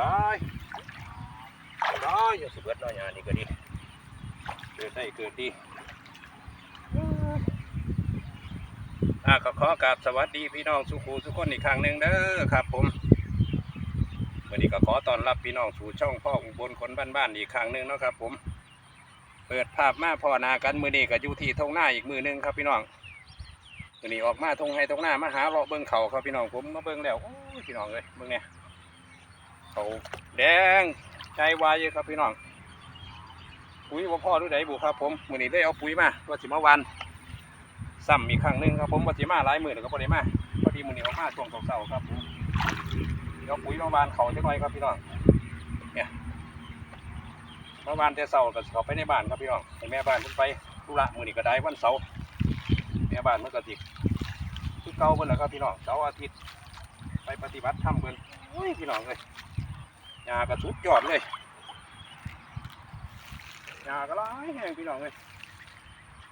ร้ายร้ายอย่าสิเบิดน้อยงานนี่ก็ดีเกิดได้เกิดดีอ่าก็ขอกราบสวัสดีพี่น้องสุขูสุกคนอีกครั้งหนึ่งเด้อครับ ผมวันนี้ก็ขอต้อนรับพี่น้องสู่ช่องพ่ออุบลคนบ้านๆอีกครั้งหนึ่งนะครับ ผม เปิดภาพมาพ่อนากันมือนี้ก็อยู่ที่ทงหน้าอีกมือหนึงครับพี่น้องมือนี้ออกมาทงให้ทงหน้ามาหาเลาะเบิ้งเขาครับพี่น้องผมมาเบิ้งแล้วโอ้พี่น้องเลยเบิ้งเนี่ย เขาแดงใจวายอยู่ครับพี่น้องปุ๋ยว่าพ่อรู้ไดบุครับผมมือนี้ได้เอาปุ๋ยมาว่าสิมาวันซ้ำอีกครั้งหนึงครับผมว่าสิมาหลายหมือแล้วก็พอได้มาพอดีมือนี้ออกมาช่วงเสาร์ๆครับผมเดี๋ยวปุ๋ยมาวานเขาจะน้อยครับพี่น้องเมื่อวานแต่เสาร์ก็เขาไปในบ้านครับพี่น้องให้แม่บ้านเพิ่นไปธุระมือนี้ก็ได้วันเสาร์แม่บ้านเมื่อก็สิคือเก่าเพิ่นแหละครับพี่น้องเสาร์อาทิตย์ไปปฏิบัติธรรมเพิ่นโอ้ยพี่น้องเลย ยาก็สุดยอดเลยยาก็หลายแห้งพี่น้องเลย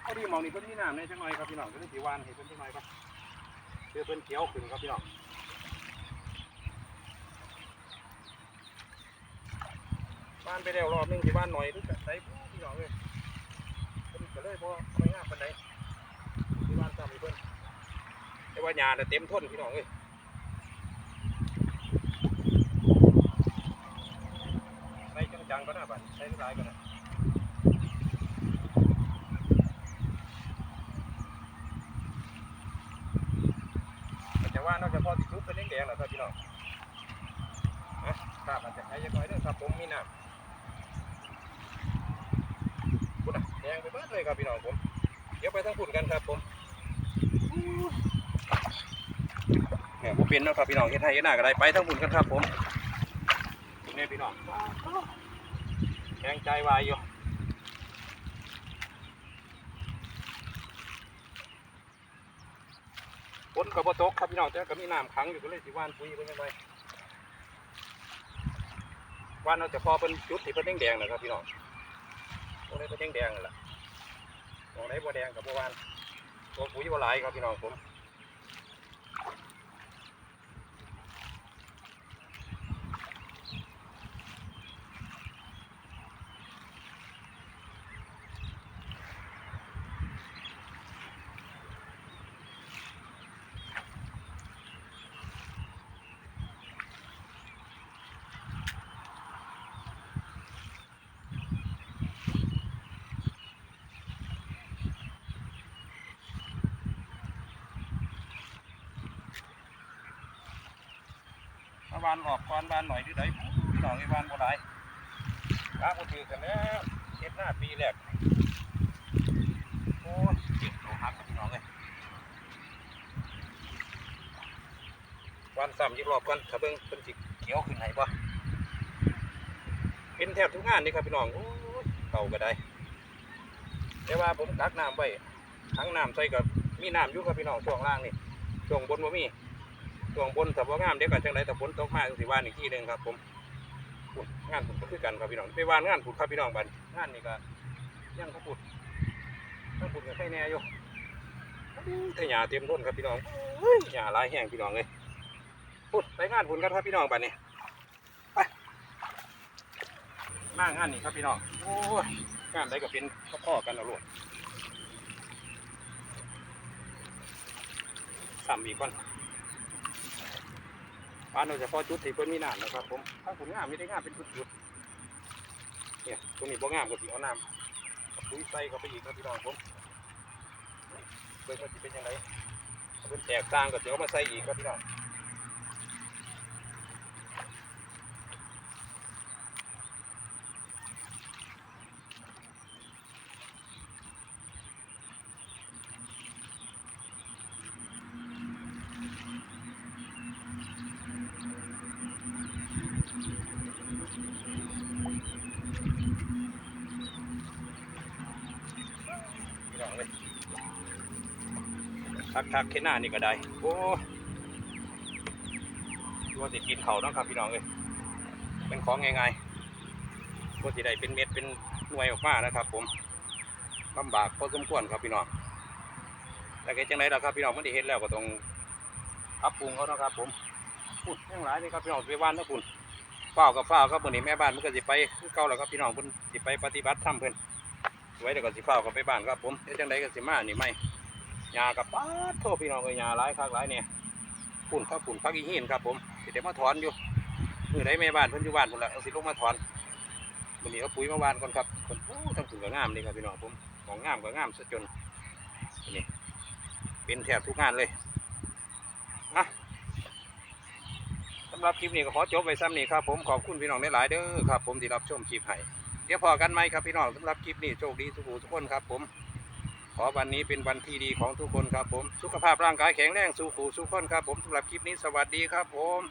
พอดีมองนี่เพิ่นมีน้ำในจังหน่อยครับพี่น้องก็เลยสิหวานให้เพิ่นจังหน่อยครับเพื่อเพิ่นเขียวขึ้นครับพี่น้องบ้านไปแล้วรอบหนึงที่บ้านหน่อยรู้จักใส่พี่น้องเลยเพิ่นก็เลยบ่ไม่งามปานใดที่บ้านซ้ำอีเพิ่นแต่ว่าหญ้าน่ะเต็มทนพี่น้องเลยใส่ จังก็น่าบัดใส่หลายก็น่าแต่ว่านอกจากพอติดทุบเป็นแดงแล้วครับพี่น้องนะครับอาจจะใช้ยังน้อยเด้อครับผมมีน้ำคุณอะแดงไปเบิดเลยครับพี่น้องผมเดี๋ยวไปทั้งฝุ่นกันครับผมเนี่ยผมเป็นนะครับพี่น้องเฮ็ดให้เฮ็ดหน้าก็ได้ไปทั้งฝุ่นกันครับผมนี่พี่น้อง แข็งใจวายอยู่ฝนก็บ่ตกครับพี่น้องแต่ก็มีน้ำขังอยู่ก็เลยสิว่านปุ๋ยเพิ่ไปว่านเอาจะพอเป็นจุดที่เพิ่นแดงๆนะครับพี่น้องตรงนี้เป็นแดงๆนั่นแหละตรงไหนบัวแดงกับบัวานตัวปุ๋ยบัวหลายครับพี่น้องผม วานออกก่อนวานหน่อยดื้อไดพี่น้องไอ้วานบัวหลายกาบถือกันแล้วเก็บหน้าปีแรกโอ้ยเจ็บเอาหักครับพี่น้องเลยวันซ้ำยีกรอบกันถ้าเบิ่งเป็นสิเขียวขึ้นไหนบ่เป็นแทบทุกงานนี่ครับพี่น้องโอ้ยเก่าก็ได้ แต่ว่าผมกักน้ำไว้ทั้งน้ำใส่กับมีน้ำอยู่ครับพี่น้องช่วงล่างนี่ช่วงบนบ่มีช่ วงบนถ้าบ่งามเดี๋ยวก็จังไดถ้าฝนตกมาก็สิว่านอีกทีหนึงครับ ผมงานผมก็คือกันครับพี่น้องไปว่านงานผุดครับพี่น้องบัดงานนี่ก็ยังเขาผุดยังผุดกับใครแน่อยู่แต่หญ้าเต็มต้นครับพี่น้องเฮ้ยาลายแห้งพี่น้องเลยพูดไปงานผุดกันครับพี่น้องบัดนี้ไปมางานนี่ครับพี่น้องโอ้ยงานใดก็เป็นพ่อๆกันแล้วลูกซ้ำอีกก่อน บ้านเราจะพอจุดที่เพิ่นมีน้ำนะครับ ผมถ้าคุณงามไม่ได้งามเป็นจุดๆเนี่ยตรงนี้บ่งามก็สิเอาน้ำปุ๋ยใส่เข้าไปอีกครับพี่น้องผมเบิ่งว่าสิเป็นยังไงถ้าเป็นแตกต่างก็สิเอามาใส่อีกครับพี่น้อง คักๆแค่หน้านี่ก็ได้ โอ้ยตัวสิกินเขาเนาะครับพี่น้องเลยเป็นของง่ายๆตัวสิได้เป็นเม็ดเป็นหน่วยออกมานะครับ ผมลำบากพอสมควรครับพี่น้องแต่แกจังไรล่ะครับพี่น้องมันได้เห็นแล้วก็ต้องปรับปรุงเขานะครับ ผมพูดยังหลายนี่ครับพี่น้องไปว่านนะคุณเฝ้ากับเฝ้าครับมื้อนี้แม่บ้านมันก็สิไปเก่าแล้วครับพี่น้องเพิ่นสิไปปฏิบัติธรรมเพิ่นไว้เดี๋ยวก็สิเฝ้ากับไปบ้านครับผมเฮ็ดจังไดก็สิมาหนี่ไม่ ยากับป้าโทษพี่น้องเอ้ยยาหลายคักหลายเนี่ยปุ่นพักปุ่นพักอีหินครับผมสิได้มาถอนอยู่มื้อใดแม่บ้านเพิ่นอยู่บ้านพุ่นละเอาสิลงมาถอนมื้อนี้เอาปุ๋ยมาวานก่อนครับเพิ่นโอ้ทั้งปุ๋ยก็งามนี่ครับพี่น้องผมของงามก็งามซะจนนี่เป็นแทบทุกงานเลยอะสำหรับคลิปนี้ก็ขอจบไว้ซ้ำนี้ครับผมขอบคุณพี่น้องหลายๆเด้อครับผมที่รับชมคลิปให้เดี๋ยวพอกันไหมครับพี่น้องสำหรับคลิปนี้โชคดีทุกทุกคนครับผม อวันนี้เป็นวันที่ดีของทุกคนครับผม สุขภาพร่างกายแข็งแรง สู้ขู่สู้คนครับผมสำหรับคลิปนี้สวัสดีครับผม